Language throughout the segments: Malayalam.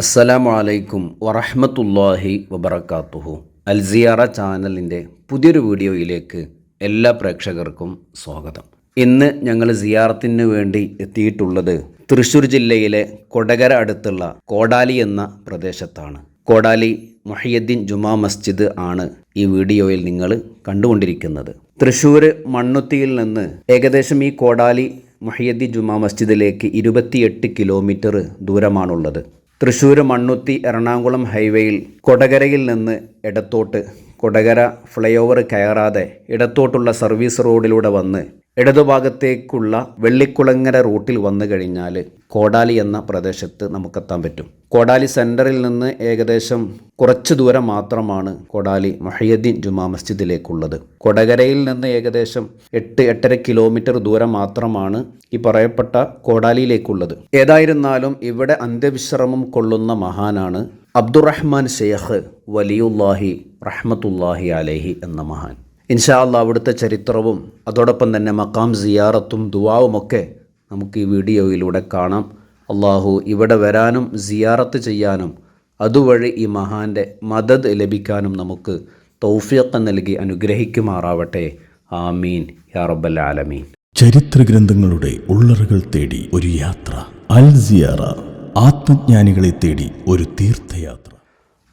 അസ്സലാമു അലൈക്കും വറഹമത്തല്ലാഹി വബർക്കാത്തുഹു അൽസിയാറ ചാനലിന്റെ പുതിയൊരു വീഡിയോയിലേക്ക് എല്ലാ പ്രേക്ഷകർക്കും സ്വാഗതം. ഇന്ന് ഞങ്ങൾ സിയാറത്തിന് വേണ്ടി എത്തിയിട്ടുള്ളത് തൃശ്ശൂർ ജില്ലയിലെ കൊടകര അടുത്തുള്ള കോടാലി എന്ന പ്രദേശത്താണ്. കോടാലി മുഹയ്യദ്ദീൻ ജുമാ മസ്ജിദ് ആണ് ഈ വീഡിയോയിൽ നിങ്ങൾ കണ്ടുകൊണ്ടിരിക്കുന്നത്. തൃശ്ശൂർ മണ്ണുത്തിയിൽ നിന്ന് ഏകദേശം ഈ കോടാലി മുഹയ്യദ്ദീൻ ജുമാ മസ്ജിദിലേക്ക് ഇരുപത്തിയെട്ട് കിലോമീറ്റർ ദൂരമാണുള്ളത്. തൃശ്ശൂർ മണ്ണുത്തി എറണാകുളം ഹൈവേയിൽ കൊടകരയിൽ നിന്ന് ഇടത്തോട്ട് കൊടകര ഫ്ലൈ ഓവർ കയറാതെ ഇടത്തോട്ടുള്ള സർവീസ് റോഡിലൂടെ വന്ന് ഇടതുഭാഗത്തേക്കുള്ള വെള്ളിക്കുളങ്ങര റൂട്ടിൽ വന്നു കഴിഞ്ഞാൽ കോടാലി എന്ന പ്രദേശത്ത് നമുക്കെത്താൻ പറ്റും. കോടാലി സെന്ററിൽ നിന്ന് ഏകദേശം കുറച്ച് ദൂരം മാത്രമാണ് കോടാലി മൊഹയ്യദ്ദീൻ ജുമാ മസ്ജിദിലേക്കുള്ളത്. കൊടകരയിൽ നിന്ന് ഏകദേശം എട്ട് എട്ടര കിലോമീറ്റർ ദൂരം മാത്രമാണ് ഈ പറയപ്പെട്ട കോടാലിയിലേക്കുള്ളത്. ഏതായിരുന്നാലും ഇവിടെ അന്ത്യവിശ്രമം കൊള്ളുന്ന മഹാനാണ് അബ്ദുറഹ്മാൻ ഷെയ്ഖ് വലിയുല്ലാഹി റഹ്മത്തുല്ലാഹി അലഹി എന്ന മഹാൻ. ഇൻഷാ അല്ല അവിടുത്തെ ചരിത്രവും അതോടൊപ്പം തന്നെ മക്കാം സിയാറത്തും ദുവാവുമൊക്കെ നമുക്ക് ഈ വീഡിയോയിലൂടെ കാണാം. അള്ളാഹു ഇവിടെ വരാനും സിയാറത്ത് ചെയ്യാനും അതുവഴി ഈ മഹാന്റെ മദത് ലഭിക്കാനും നമുക്ക് തൗഫീഖ് നൽകി അനുഗ്രഹിക്കുമാറാവട്ടെ. ആമീൻ. യാ റബ്ബൽ ആലമീൻ. ചരിത്ര ഗ്രന്ഥങ്ങളുടെ ഉള്ളറുകൾ തേടി ഒരു യാത്ര. അൽ സിയാറ. ആത്മജ്ഞാനികളെ തേടി ഒരു തീർത്ഥയാത്ര.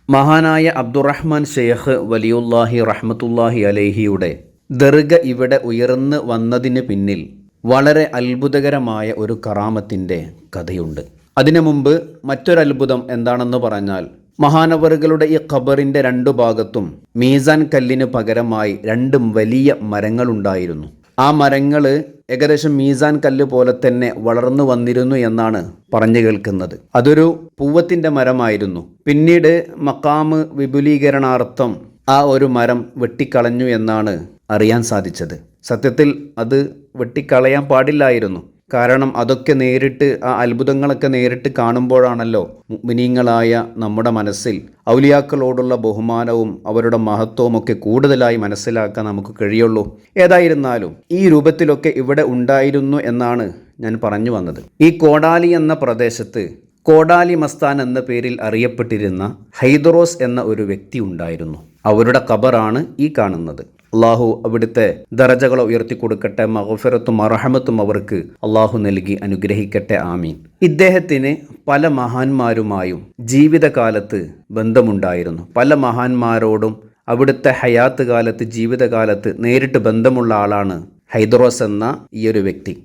മഹാനായ അബ്ദുറഹ്മാൻ ഷെയ്ഖ് വലിയുല്ലാഹി റഹ്മത്തുല്ലാഹി അലേഹിയുടെ ദർഗ ഇവിടെ ഉയർന്നു വന്നതിന് പിന്നിൽ വളരെ അത്ഭുതകരമായ ഒരു കറാമത്തിന്റെ കഥയുണ്ട്. അതിനു മുമ്പ് മറ്റൊരത്ഭുതം എന്താണെന്ന് പറഞ്ഞാൽ മഹാനവറുകളുടെ ഈ ഖബറിന്റെ രണ്ടു ഭാഗത്തും മീസാൻ കല്ലിന് പകരമായി രണ്ടും വലിയ മരങ്ങളുണ്ടായിരുന്നു. ആ മരങ്ങൾ ഏകദേശം മീസാൻ കല്ല് പോലെ തന്നെ വളർന്നു വന്നിരുന്നു എന്നാണ് പറഞ്ഞു കേൾക്കുന്നത്. അതൊരു പൂവത്തിന്റെ മരമായിരുന്നു. പിന്നീട് മക്കാമ് വിപുലീകരണാർത്ഥം ആ ഒരു മരം വെട്ടിക്കളഞ്ഞു എന്നാണ് അറിയാൻ സാധിച്ചത്. സത്യത്തിൽ അത് വെട്ടിക്കളയാൻ പാടില്ലായിരുന്നു. കാരണം അതൊക്കെ നേരിട്ട് ആ അത്ഭുതങ്ങളൊക്കെ നേരിട്ട് കാണുമ്പോഴാണല്ലോ മിനിങ്ങളായ നമ്മുടെ മനസ്സിൽ ഔലിയാക്കളോടുള്ള ബഹുമാനവും അവരുടെ മഹത്വവും ഒക്കെ കൂടുതലായി മനസ്സിലാക്കാൻ നമുക്ക് കഴിയുള്ളൂ. ഏതായിരുന്നാലും ഈ രൂപത്തിലൊക്കെ ഇവിടെ ഉണ്ടായിരുന്നു എന്നാണ് ഞാൻ പറഞ്ഞു വന്നത്. ഈ കോടാലി എന്ന പ്രദേശത്ത് കോടാലി മസ്താൻ എന്ന പേരിൽ അറിയപ്പെട്ടിരുന്ന ഹൈദറോസ് എന്ന ഒരു വ്യക്തി ഉണ്ടായിരുന്നു. അവരുടെ ഖബറാണ് ഈ കാണുന്നത്. അള്ളാഹു അവിടുത്തെ ദറജകളെ ഉയർത്തി കൊടുക്കട്ടെ മഹഫിറത്തും അറഹമത്തും അവർക്ക് അള്ളാഹു നൽകി അനുഗ്രഹിക്കട്ടെ ആമീൻ. ഇദ്ദേഹത്തിന് പല മഹാന്മാരുമായും ജീവിതകാലത്ത് ബന്ധമുണ്ടായിരുന്നു. പല മഹാന്മാരോടും അവിടുത്തെ ഹയാത്ത് കാലത്ത് ജീവിതകാലത്ത് നേരിട്ട് ബന്ധമുള്ള ആളാണ് ഹൈദറോസ് എന്ന ഈ ഒരു വ്യക്തി.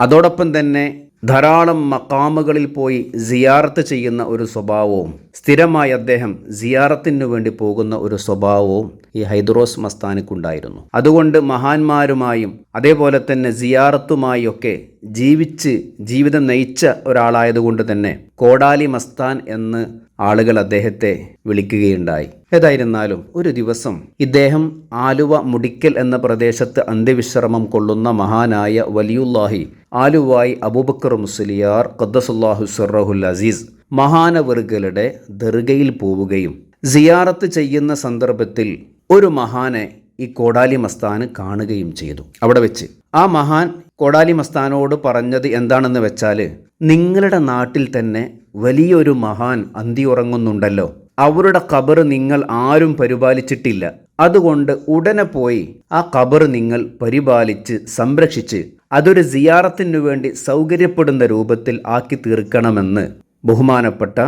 അതോടൊപ്പം തന്നെ ധാരാളം മക്കാമുകളിൽ പോയി സിയാറത്ത് ചെയ്യുന്ന ഒരു സ്വഭാവവും സ്ഥിരമായി അദ്ദേഹം സിയാറത്തിന് വേണ്ടി പോകുന്ന ഒരു സ്വഭാവവും ഈ ഹൈദറോസ് മസ്താനിക്കുണ്ടായിരുന്നു. അതുകൊണ്ട് മഹാന്മാരുമായും അതേപോലെ തന്നെ സിയാറത്തുമായും ഒക്കെ ജീവിച്ച് ജീവിതം നയിച്ച ഒരാളായതുകൊണ്ട് തന്നെ കോടാലി മസ്താൻ എന്ന് ആളുകൾ അദ്ദേഹത്തെ വിളിക്കുകയുണ്ടായി. ഏതായിരുന്നാലും ഒരു ദിവസം ഇദ്ദേഹം ആലുവ മുടിക്കൽ എന്ന പ്രദേശത്ത് അന്ത്യവിശ്രമം കൊള്ളുന്ന മഹാനായ വലിയുല്ലാഹി ആലുവായി അബൂബക്കർ മുസ്ലിയാർ ഖദ്ദസുല്ലാഹു സുറഹുൽ അസീസ് മഹാനവറുകളുടെ ദർഗയിൽ പോവുകയും സിയാറത്ത് ചെയ്യുന്ന സന്ദർഭത്തിൽ ഒരു മഹാനെ ഈ കോടാലി മസ്താന് കാണുകയും ചെയ്തു. അവിടെ വെച്ച് ആ മഹാൻ കോടാലി മസ്താനോട് പറഞ്ഞത് എന്താണെന്ന് വെച്ചാൽ നിങ്ങളുടെ നാട്ടിൽ തന്നെ വലിയൊരു മഹാൻ അന്തി ഉറങ്ങുന്നുണ്ടല്ലോ. അവരുടെ കബർ നിങ്ങൾ ആരും പരിപാലിച്ചിട്ടില്ല. അതുകൊണ്ട് ഉടനെ പോയി ആ കബർ നിങ്ങൾ പരിപാലിച്ച് സംരക്ഷിച്ച് അതൊരു സിയാറത്തിനു വേണ്ടി സൗകര്യപ്പെടുന്ന രൂപത്തിൽ ആക്കി തീർക്കണമെന്ന് ബഹുമാനപ്പെട്ട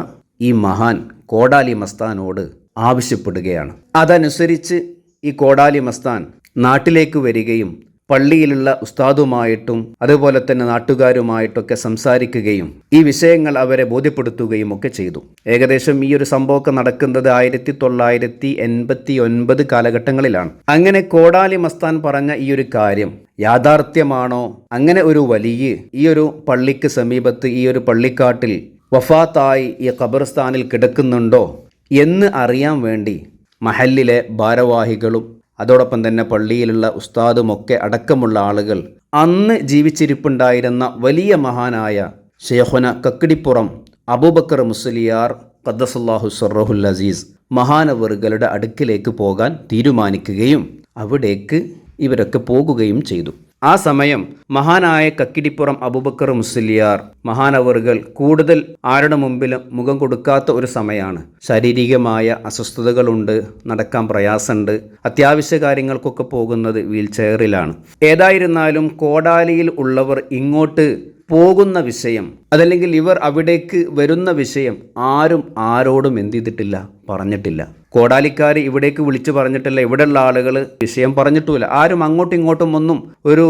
ഈ മഹാൻ കോടാലി മസ്താനോട് ആവശ്യപ്പെടുകയാണ്. അതനുസരിച്ച് ഈ കോടാലി മസ്താൻ നാട്ടിലേക്ക് വരികയും പള്ളിയിലുള്ള ഉസ്താദുമായിട്ടും അതുപോലെ തന്നെ നാട്ടുകാരുമായിട്ടൊക്കെ സംസാരിക്കുകയും ഈ വിഷയങ്ങൾ അവരെ ബോധ്യപ്പെടുത്തുകയും ഒക്കെ ചെയ്തു. ഏകദേശം ഈ ഒരു സംഭവമൊക്കെ നടക്കുന്നത് ആയിരത്തി തൊള്ളായിരത്തി എൺപത്തി ഒൻപത് കാലഘട്ടങ്ങളിലാണ്. അങ്ങനെ കോടാലി മസ്താൻ പറഞ്ഞ ഈ ഒരു കാര്യം യാഥാർത്ഥ്യമാണോ? അങ്ങനെ ഒരു വലിയ ഈ ഒരു പള്ളിക്ക് സമീപത്ത് ഈ ഒരു പള്ളിക്കാട്ടിൽ വഫാത്തായി ഈ ഖബർസ്ഥാനിൽ കിടക്കുന്നുണ്ടോ എന്ന് അറിയാൻ വേണ്ടി മഹല്ലിലെ ഭാരവാഹികളും അതോടൊപ്പം തന്നെ പള്ളിയിലുള്ള ഉസ്താദുമൊക്കെ അടക്കമുള്ള ആളുകൾ അന്ന് ജീവിച്ചിരിപ്പുണ്ടായിരുന്ന വലിയ മഹാനായ ഷെയ്ഹുന കക്കിടിപ്പുറം അബൂബക്കർ മുസ്ലിയാർ ഖദ്ദസല്ലാഹു സർറഹുൽ അസീസ് മഹാനവറുകളുടെ അടുക്കിലേക്ക് പോകാൻ തീരുമാനിക്കുകയും അവിടേക്ക് ഇവരൊക്കെ പോകുകയും ചെയ്തു. ആ സമയം മഹാനായ കക്കിടിപ്പുറം അബുബക്കർ മുസ്ലിയാർ മഹാനവറുകൾ കൂടുതൽ ആരുടെ മുമ്പിലും മുഖം കൊടുക്കാത്ത ഒരു സമയമാണ് ശാരീരികമായ അസ്വസ്ഥതകളുണ്ട് നടക്കാൻ പ്രയാസമുണ്ട് അത്യാവശ്യ കാര്യങ്ങൾക്കൊക്കെ പോകുന്നത് വീൽ ചെയറിലാണ് ഏതായിരുന്നാലും കോടാലിയിൽ ഉള്ളവർ ഇങ്ങോട്ട് പോകുന്ന വിഷയം അതല്ലെങ്കിൽ ഇവർ അവിടേക്ക് വരുന്ന വിഷയം ആരും ആരോടും എന്ത് ചെയ്തിട്ടില്ല പറഞ്ഞിട്ടില്ല. കോടാലിക്കാർ ഇവിടേക്ക് വിളിച്ചു പറഞ്ഞിട്ടില്ല ഇവിടെയുള്ള ആളുകൾ വിഷയം പറഞ്ഞിട്ടുമില്ല. ആരും അങ്ങോട്ടും ഇങ്ങോട്ടും ഒന്നും ഒരു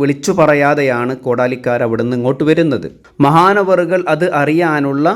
വിളിച്ചു പറയാതെയാണ് കോടാലിക്കാർ അവിടെ നിന്ന് ഇങ്ങോട്ട് വരുന്നത്. മഹാനവറുകൾ അത് അറിയാനുള്ള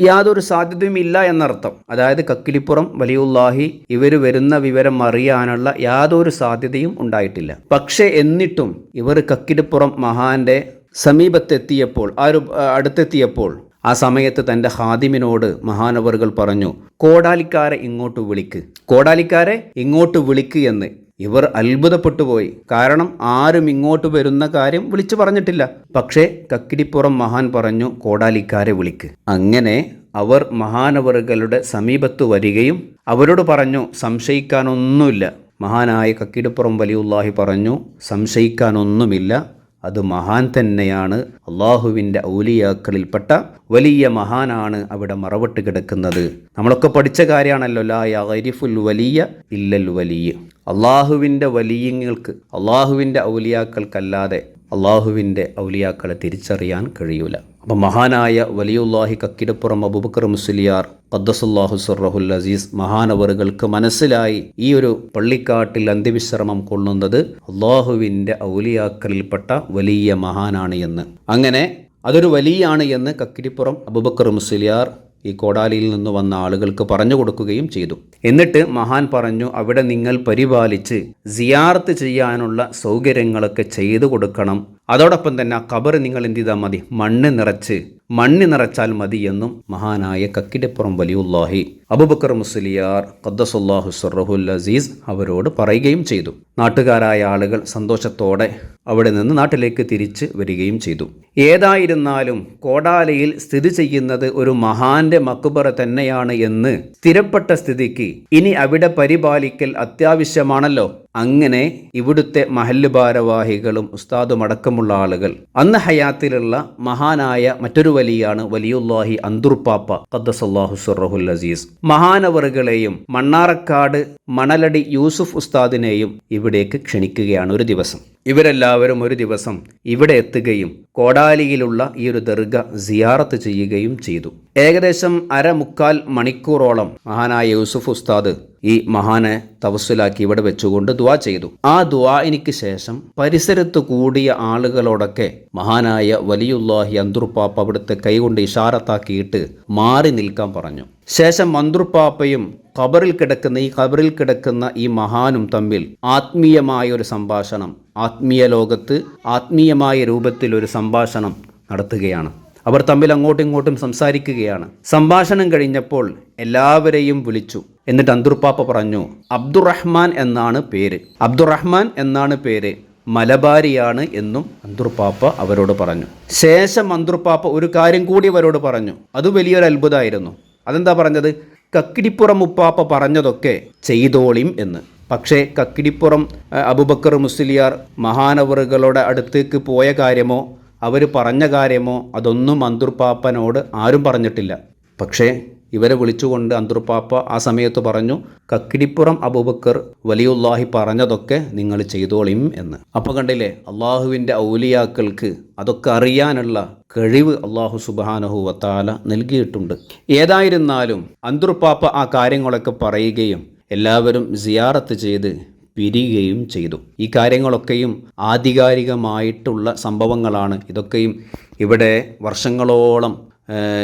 യാതൊരു സാധ്യതയും ഇല്ല എന്നർത്ഥം. അതായത് കക്കിലിപ്പുറം വലിയുല്ലാഹി ഇവർ വരുന്ന വിവരം അറിയാനുള്ള യാതൊരു സാധ്യതയും ഉണ്ടായിട്ടില്ല. പക്ഷേ എന്നിട്ടും ഇവർ കക്കിലിപ്പുറം മഹാന്റെ സമീപത്തെത്തിയപ്പോൾ ആരും അടുത്തെത്തിയപ്പോൾ ആ സമയത്ത് തന്റെ ഹാദിമിനോട് മഹാനവറുകൾ പറഞ്ഞു കോടാലിക്കാരെ ഇങ്ങോട്ട് വിളിക്ക്. കോടാലിക്കാരെ ഇങ്ങോട്ട് വിളിക്ക് എന്ന്. ഇവർ അത്ഭുതപ്പെട്ടു പോയി. കാരണം ആരും ഇങ്ങോട്ട് വരുന്ന കാര്യം വിളിച്ചു പറഞ്ഞിട്ടില്ല. പക്ഷേ കക്കിടിപ്പുറം മഹാൻ പറഞ്ഞു കോടാലിക്കാരെ വിളിക്ക്. അങ്ങനെ അവർ മഹാനവറുകളുടെ സമീപത്ത് വരികയും അവരോട് പറഞ്ഞു സംശയിക്കാനൊന്നുമില്ല. മഹാനായ കക്കിടിപ്പുറം വലിയുല്ലാഹി പറഞ്ഞു സംശയിക്കാനൊന്നുമില്ല. അത് മഹാൻ തന്നെയാണ്. അള്ളാഹുവിന്റെ ഔലിയാക്കളിൽപ്പെട്ട വലിയ മഹാനാണ് അവിടെ മറവിട്ട് കിടക്കുന്നത്. നമ്മളൊക്കെ പഠിച്ച കാര്യമാണല്ലോ ലാ യഗരിഫുൽ വലിയ ഇല്ലൽ വലിയ. അള്ളാഹുവിന്റെ വലിയങ്ങൾക്ക് അള്ളാഹുവിന്റെ ഔലിയാക്കൾക്കല്ലാതെ അള്ളാഹുവിന്റെ ഔലിയാക്കളെ തിരിച്ചറിയാൻ കഴിയൂല. അപ്പം മഹാനായ വലിയുല്ലാഹി കക്കിടപ്പുറം അബുബക്കർ മുസ്ലിയാർ ഖദ്ദസുല്ലാഹു സുറഹുൽ അസീസ് മഹാനവറുകൾക്ക് മനസ്സിലായി ഈ ഒരു പള്ളിക്കാട്ടിൽ അന്ത്യവിശ്രമം കൊള്ളുന്നത് അള്ളാഹുവിന്റെ ഔലിയാക്കളിൽപ്പെട്ട വലിയ മഹാനാണ് എന്ന്. അങ്ങനെ അതൊരു വലിയാണ് എന്ന് കക്കിരിപ്പുറം അബുബക്കർ മുസ്ലിയാർ ഈ കോടാലിയിൽ നിന്ന് വന്ന ആളുകൾക്ക് പറഞ്ഞു കൊടുക്കുകയും ചെയ്തു. എന്നിട്ട് മഹാൻ പറഞ്ഞു അവിടെ നിങ്ങൾ പരിപാലിച്ച് സിയാർത്ത് ചെയ്യാനുള്ള സൗകര്യങ്ങളൊക്കെ ചെയ്തു കൊടുക്കണം. അതോടൊപ്പം തന്നെ ആ കബറ് നിങ്ങൾ എന്ത് ചെയ്താൽ മതി. മണ്ണ് നിറച്ച് മണ്ണ് നിറച്ചാൽ മതി എന്നും മഹാനായ കക്കിടപ്പുറം വലിയുല്ലാഹി അബുബക്കർ മുസ്ലിയാർ ഖദ്ദസുല്ലാഹു സുറഹുൽ അസീസ് അവരോട് പറയുകയും ചെയ്തു. നാട്ടുകാരായ ആളുകൾ സന്തോഷത്തോടെ അവിടെ നിന്ന് നാട്ടിലേക്ക് തിരിച്ച് വരികയും ചെയ്തു. ഏതായിരുന്നാലും കോടാലയിൽ സ്ഥിതി ചെയ്യുന്നത് ഒരു മഹാന്റെ മക്കുബറ തന്നെയാണ് എന്ന് സ്ഥിരപ്പെട്ട സ്ഥിതിക്ക് ഇനി അവിടെ പരിപാലിക്കൽ അത്യാവശ്യമാണല്ലോ. അങ്ങനെ ഇവിടുത്തെ മഹല്ല് ഭാരവാഹികളും ഉസ്താദും അടക്കമുള്ള ആളുകൾ. അന്ന് ഹയാത്തിലുള്ള മഹാനായ മറ്റൊരു വലിയാണ് വലിയുല്ലാഹി അന്തുർപ്പാപ്പ ഖദ്ദസല്ലാഹു സുറഹുൽ അസീസ്. മഹാനവറുകളെയും മണ്ണാറക്കാട് മണലടി യൂസുഫ് ഉസ്താദിനെയും ഇവിടേക്ക് ക്ഷണിക്കുകയാണ് ഒരു ദിവസം. ഇവരെല്ലാവരും ഒരു ദിവസം ഇവിടെ എത്തുകയും കോടാലിയിലുള്ള ഈ ഒരു ദർഗ സിയാറത്ത് ചെയ്യുകയും ചെയ്തു. ഏകദേശം അരമുക്കാൽ മണിക്കൂറോളം മഹാനായ യൂസുഫ് ഉസ്താദ് ഈ മഹാനെ തവസ്സുലാക്കി ഇവിടെ വെച്ചുകൊണ്ട് ദുവാ ചെയ്തു. ആ ദുവാഇനിക്ക് ശേഷം പരിസരത്ത് കൂടിയ ആളുകളോടൊക്കെ മഹാനായ വലിയുല്ലാഹി അന്തുർപ്പാപ്പ അവിടുത്തെ കൈകൊണ്ട് ഇഷാറത്താക്കിയിട്ട് മാറി നിൽക്കാൻ പറഞ്ഞു. ശേഷം മന്ത്രുപ്പാപ്പയും ഖബറിൽ കിടക്കുന്ന ഈ ഖബറിൽ കിടക്കുന്ന ഈ മഹാനും തമ്മിൽ ആത്മീയമായ ഒരു സംഭാഷണം ആത്മീയ ലോകത്ത് ആത്മീയമായ രൂപത്തിൽ ഒരു സംഭാഷണം നടത്തുകയാണ്. അവർ തമ്മിൽ അങ്ങോട്ടും ഇങ്ങോട്ടും സംസാരിക്കുകയാണ്. സംഭാഷണം കഴിഞ്ഞപ്പോൾ എല്ലാവരെയും വിളിച്ചു. എന്നിട്ട് അന്തുർപ്പാപ്പ പറഞ്ഞു അബ്ദുറഹ്മാൻ എന്നാണ് പേര്. അബ്ദുറഹ്മാൻ എന്നാണ് പേര്. മലബാരിയാണ് എന്നും അന്തുർപ്പാപ്പ അവരോട് പറഞ്ഞു. ശേഷം അന്തുർപ്പാപ്പ ഒരു കാര്യം കൂടി അവരോട് പറഞ്ഞു. അത് വലിയൊരു അത്ഭുതമായിരുന്നു. അതെന്താ പറഞ്ഞത്? കക്കിടിപ്പുറം ഉപ്പാപ്പ പറഞ്ഞതൊക്കെ ചെയ്തോളിം എന്ന്. പക്ഷേ കക്കിടിപ്പുറം അബുബക്കർ മുസ്ലിയാർ മഹാനവറുകളുടെ അടുത്തേക്ക് പോയ കാര്യമോ അവർ പറഞ്ഞ കാര്യമോ അതൊന്നും മന്ദുർപ്പാപ്പനോട് ആരും പറഞ്ഞിട്ടില്ല. പക്ഷേ ഇവരെ വിളിച്ചുകൊണ്ട് അന്തുർപ്പാപ്പ ആ സമയത്ത് പറഞ്ഞു കക്കിടിപ്പുറം അബൂബക്കർ വലിയുല്ലാഹി പറഞ്ഞതൊക്കെ നിങ്ങൾ ചെയ്തോളിം എന്ന്. അപ്പോൾ കണ്ടില്ലേ അള്ളാഹുവിന്റെ ഔലിയാക്കൾക്ക് അതൊക്കെ അറിയാനുള്ള കഴിവ് അള്ളാഹു സുബാനഹു വത്താല നൽകിയിട്ടുണ്ട്. ഏതായിരുന്നാലും അന്തുർപ്പാപ്പ ആ കാര്യങ്ങളൊക്കെ പറയുകയും എല്ലാവരും സിയാറത്ത് ചെയ്ത് പിരിയുകയും ചെയ്തു. ഈ കാര്യങ്ങളൊക്കെയും ആധികാരികമായിട്ടുള്ള സംഭവങ്ങളാണ്. ഇതൊക്കെയും ഇവിടെ വർഷങ്ങളോളം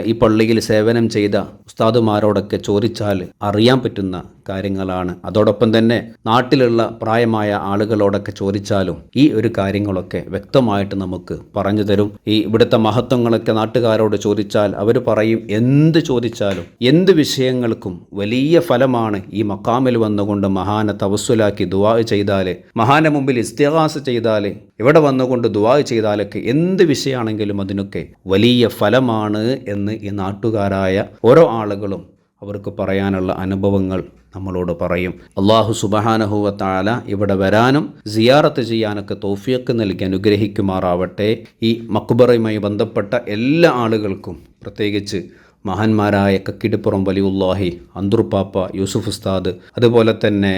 ഈ പള്ളിയിൽ സേവനം ചെയ്ത ഉസ്താദുമാരോടൊക്കെ ചോദിച്ചാൽ അറിയാൻ പറ്റുന്ന കാര്യങ്ങളാണ്. അതോടൊപ്പം തന്നെ നാട്ടിലുള്ള പ്രായമായ ആളുകളോടൊക്കെ ചോദിച്ചാലും ഈ ഒരു കാര്യങ്ങളൊക്കെ വ്യക്തമായിട്ട് നമുക്ക് പറഞ്ഞു തരും. ഈ ഇവിടുത്തെ മഹത്വങ്ങളൊക്കെ നാട്ടുകാരോട് ചോദിച്ചാൽ അവർ പറയും എന്ത് ചോദിച്ചാലും എന്ത് വിഷയങ്ങൾക്കും വലിയ ഫലമാണ് ഈ മക്കാമിൽ വന്നുകൊണ്ട് മഹാനെ തവസ്സുലാക്കി ദുവാ ചെയ്താൽ മഹാന മുമ്പിൽ ഇസ്തിഹാസ ചെയ്താൽ ഇവിടെ വന്നുകൊണ്ട് ദുവാ ചെയ്താലൊക്കെ എന്ത് വിഷയമാണെങ്കിലും അതിനൊക്കെ വലിയ ഫലമാണ് എന്ന് ഈ നാട്ടുകാരായ ഓരോ ആളുകളും അവർക്ക് പറയാനുള്ള അനുഭവങ്ങൾ നമ്മളോട് പറയും. അള്ളാഹു സുബഹാനഹുവ താല ഇവിടെ വരാനും സിയാറത്ത് ചെയ്യാനൊക്കെ തോഫിയക്ക് നൽകി അനുഗ്രഹിക്കുമാറാവട്ടെ. ഈ മക്ബറയുമായി ബന്ധപ്പെട്ട എല്ലാ ആളുകൾക്കും പ്രത്യേകിച്ച് മഹാന്മാരായ കക്കിടിപ്പുറം വലിയുല്ലാഹി അന്തുർപ്പാപ്പ യൂസുഫ് ഉസ്താദ് അതുപോലെ തന്നെ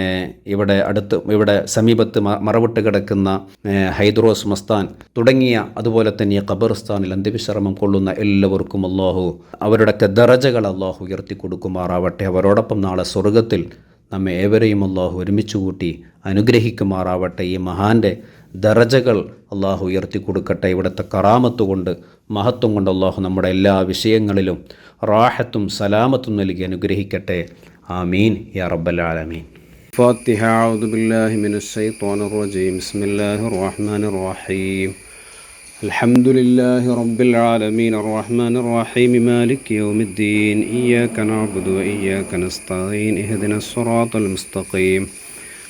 ഇവിടെ അടുത്ത് ഇവിടെ സമീപത്ത് മറവിട്ട് കിടക്കുന്ന ഹൈദ്രോസ് മസ്താൻ തുടങ്ങിയ അതുപോലെ തന്നെ ഖബർസ്ഥാനിൽ അന്ത്യവിശ്രമം കൊള്ളുന്ന എല്ലാവർക്കും അള്ളാഹു അവരുടെയൊക്കെ ദറജകൾ അള്ളാഹു ഉയർത്തി കൊടുക്കുമാറാവട്ടെ അവരോടൊപ്പം നാളെ സ്വർഗത്തിൽ നമ്മെ ഏവരെയും അള്ളാഹു ഒരുമിച്ച് കൂട്ടി അനുഗ്രഹിക്കുമാറാവട്ടെ. ഈ മഹാന്റെ ദറജകൾ അള്ളാഹു ഉയർത്തി കൊടുക്കട്ടെ ഇവിടുത്തെ കറാമത്ത് കൊണ്ട് മഹത്വം കൊണ്ട് അള്ളാഹു നമ്മുടെ എല്ലാ വിഷയങ്ങളിലും റാഹത്തും സലാമത്തും നൽകി അനുഗ്രഹിക്കട്ടെ ആമീൻ യാ റബ്ബൽ ആലമീൻ فاتحة أعوذ بالله من الشيطان الرجيم بسم الله الرحمن الرحيم الحمد لله رب العالمين الرحمن الرحيم مالك يوم الدين إياك نعبد وإياك نستعين اهدنا الصراط المستقيم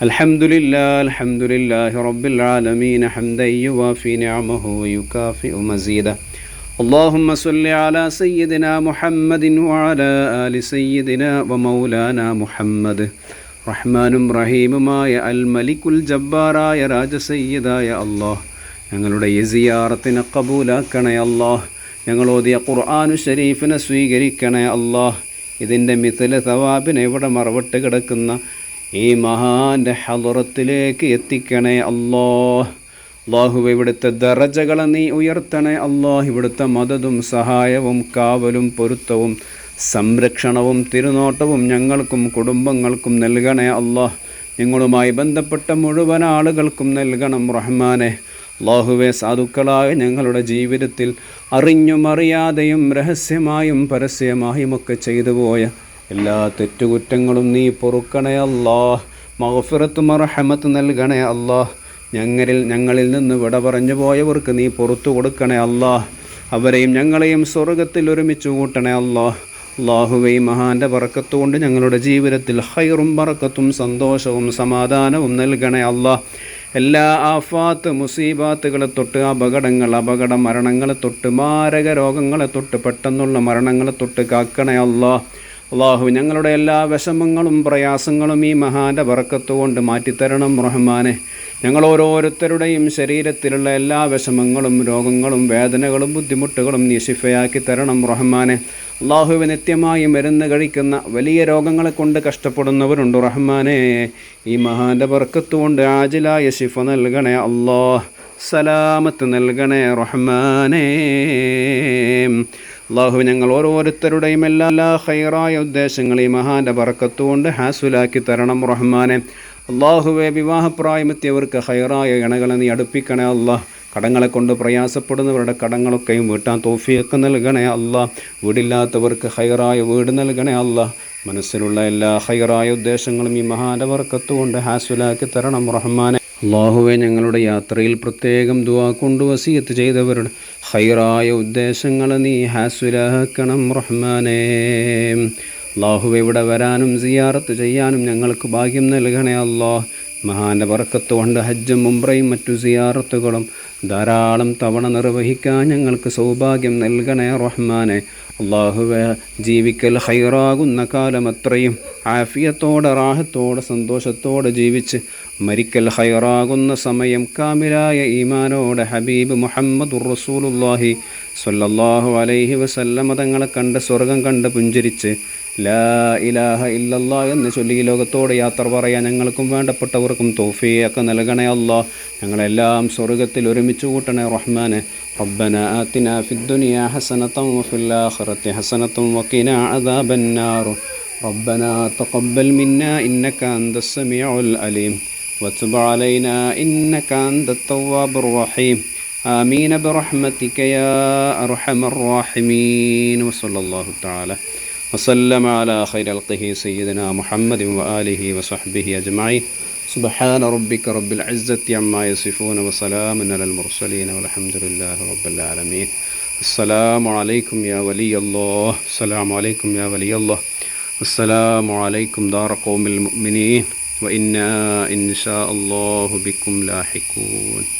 الحمد لله الحمد لله رب العالمين حمدا يوافي نعمه ويكافئ مزيده اللهم صل على سيدنا محمد وعلى آل سيدنا ومولانا محمد റഹ്മാനും റഹീമുമായ അൽ മലിക്കുൽ ജബ്ബാറായ രാജസയ്യിദായ അള്ളാഹ് ഞങ്ങളുടെ ഈ സിയാറത്തിനെ കബൂലാക്കണേ അള്ളാഹ് ഞങ്ങൾ ഓതിയ ഖുർആാനു ഷരീഫിനെ സ്വീകരിക്കണേ അള്ളാഹ് ഇതിൻ്റെ മിഥില തവാബിനെ ഇവിടെ മറവിട്ട് കിടക്കുന്ന ഈ മഹാന്റെ ഹലുറത്തിലേക്ക് എത്തിക്കണേ അല്ലോ അള്ളാഹു ഇവിടുത്തെ ദറജകളെ നീ ഉയർത്തണേ അള്ളാഹ് ഇവിടുത്തെ മതതും സഹായവും കാവലും പൊരുത്തവും സംരക്ഷണവും തിരുനോട്ടവും ഞങ്ങൾക്കും കുടുംബങ്ങൾക്കും നൽകണേ അള്ളാഹ് ഞങ്ങളുമായി ബന്ധപ്പെട്ട മുഴുവൻ ആളുകൾക്കും നൽകണം റഹ്മാനെ. അള്ളാഹുവെ സാധുക്കളായ ഞങ്ങളുടെ ജീവിതത്തിൽ അറിഞ്ഞും അറിയാതെയും രഹസ്യമായും പരസ്യമായും ഒക്കെ ചെയ്തു പോയ എല്ലാ തെറ്റുകുറ്റങ്ങളും നീ പൊറുക്കണേ അല്ലാ. മഹഫിറത്തും മറഹമത്ത് നൽകണേ അല്ലാ. ഞങ്ങളിൽ ഞങ്ങളിൽ നിന്ന് വിട പറഞ്ഞു പോയവർക്ക് നീ പുറത്തു കൊടുക്കണേ അല്ലാ. അവരെയും ഞങ്ങളെയും സ്വർഗത്തിൽ ഒരുമിച്ച് കൂട്ടണേ അല്ലാ. അള്ളാഹുവേയും മഹാന്റെ പറക്കത്തുകൊണ്ട് ഞങ്ങളുടെ ജീവിതത്തിൽ ഹൈറും പറക്കത്തും സന്തോഷവും സമാധാനവും നൽകണേ അല്ലാഹ് എല്ലാ ആഫാത്ത് മുസീബാത്തുകളെ തൊട്ട് അപകടങ്ങൾ അപകട മരണങ്ങളെ തൊട്ട് മാരക രോഗങ്ങളെ തൊട്ട് പെട്ടെന്നുള്ള മരണങ്ങളെ തൊട്ട് കാക്കണേ അല്ലാഹ് അള്ളാഹു ഞങ്ങളുടെ എല്ലാ വിഷമങ്ങളും പ്രയാസങ്ങളും ഈ മഹാന്റെ വറക്കത്ത് കൊണ്ട് മാറ്റിത്തരണം റഹ്മാനെ. ഞങ്ങൾ ഓരോരുത്തരുടെയും ശരീരത്തിലുള്ള എല്ലാ വിഷമങ്ങളും രോഗങ്ങളും വേദനകളും ബുദ്ധിമുട്ടുകളും നിശിഫയാക്കി തരണം റഹ്മാനെ. അള്ളാഹുവെ നിത്യമായി മരുന്ന് കഴിക്കുന്ന വലിയ രോഗങ്ങളെ കൊണ്ട് കഷ്ടപ്പെടുന്നവരുണ്ട് റഹ്മാനെ. ഈ മഹാന്റെ വറക്കത്ത് കൊണ്ട് ആജിലായ ശിഫ നൽകണേ അള്ളാഹ്. സലാമത്ത് നൽകണേ റഹ്മാനേ. അള്ളാഹു ഞങ്ങൾ ഓരോരുത്തരുടെയും എല്ലാ എല്ലാ ഹൈറായ ഉദ്ദേശങ്ങളെയും മഹാന്റെ പറക്കത്തുകൊണ്ട് ഹാസുലാക്കി തരണം റഹ്മാനെ. അള്ളാഹുവെ വിവാഹപ്രായമെത്തിയവർക്ക് ഹൈറായ ഇണകളെ നീ അടുപ്പിക്കണേ അള്ളാഹ് കടങ്ങളെ കൊണ്ട് പ്രയാസപ്പെടുന്നവരുടെ കടങ്ങളൊക്കെയും വീട്ടാൻ തോഫിയൊക്കെ നൽകണേ അള്ളാഹ് വീടില്ലാത്തവർക്ക് ഹൈറായ വീട് നൽകണേ അള്ളാഹ് മനസ്സിലുള്ള എല്ലാ ഹൈറായ ഉദ്ദേശങ്ങളും ഈ മഹാന്റെ വർക്കത്തുകൊണ്ട് ഹാസുലാക്കി തരണം റഹ്മാനെ. അള്ളാഹുവെ ഞങ്ങളുടെ യാത്രയിൽ പ്രത്യേകം ദുവാ കൊണ്ട് വസീയത്ത് ചെയ്തവരുടെ ഹൈറായ ഉദ്ദേശങ്ങൾ നീ ഹാസുലാക്കണം റഹ്മാനേ. അള്ളാഹുവെ ഇവിടെ വരാനും സിയാറത്ത് ചെയ്യാനും ഞങ്ങൾക്ക് ഭാഗ്യം നൽകണേ അള്ളാഹ്. മഹാന്റെ പറക്കത്ത് കൊണ്ട് ഹജ്ജും മുംബ്രയും മറ്റു സിയാറത്തുകളും ധാരാളം തവണ നിർവഹിക്കാൻ ഞങ്ങൾക്ക് സൗഭാഗ്യം നൽകണേ റഹ്മാനെ. അള്ളാഹുവെ ജീവിക്കൽ ഹൈറാകുന്ന കാലം അത്രയും ആഫിയത്തോടെ റാഹത്തോടെ സന്തോഷത്തോടെ ജീവിച്ച് മരിക്കൽ ഹൈറാകുന്ന സമയം കാമിലായ ഈമാനോടെ ഹബീബ് മുഹമ്മദ് റസൂലുല്ലാഹി സല്ലല്ലാഹു അലൈഹി വസല്ലമ തങ്ങളെ കണ്ട് സ്വർഗം കണ്ട് പുഞ്ചിരിച്ച് ലാ ഇലാഹ ഇല്ലല്ലാ എന്ന് ചൊല്ലി ലോകത്തോട് യാത്ര പറയാൻ ഞങ്ങൾക്കും വേണ്ടപ്പെട്ടവർക്കും തോഫിയൊക്കെ നൽകണേ അല്ലാ ഞങ്ങളെല്ലാം സ്വർഗത്തിൽ ഒരുമിച്ച് കൂട്ടണേ റഹ്മാനെ ربنا آتنا في الدنيا حسنة وفي الآخرة حسنة وقنا عذاب النار ربنا تقبل منا إنك أنت السميع العليم وتب علينا إنك أنت التواب الرحيم آمين برحمتك يا أرحم الراحمين وصلى الله تعالى وسلم على خير خلقه سيدنا محمد وآله وصحبه أجمعين سبحان ربك رب العزة عما يصفون وسلام على المرسلين والحمد لله رب العالمين. السلام عليكم يا ولي الله. السلام عليكم يا ولي الله. السلام عليكم دار قوم المؤمنين. وإنا إن شاء الله بكم لاحقون.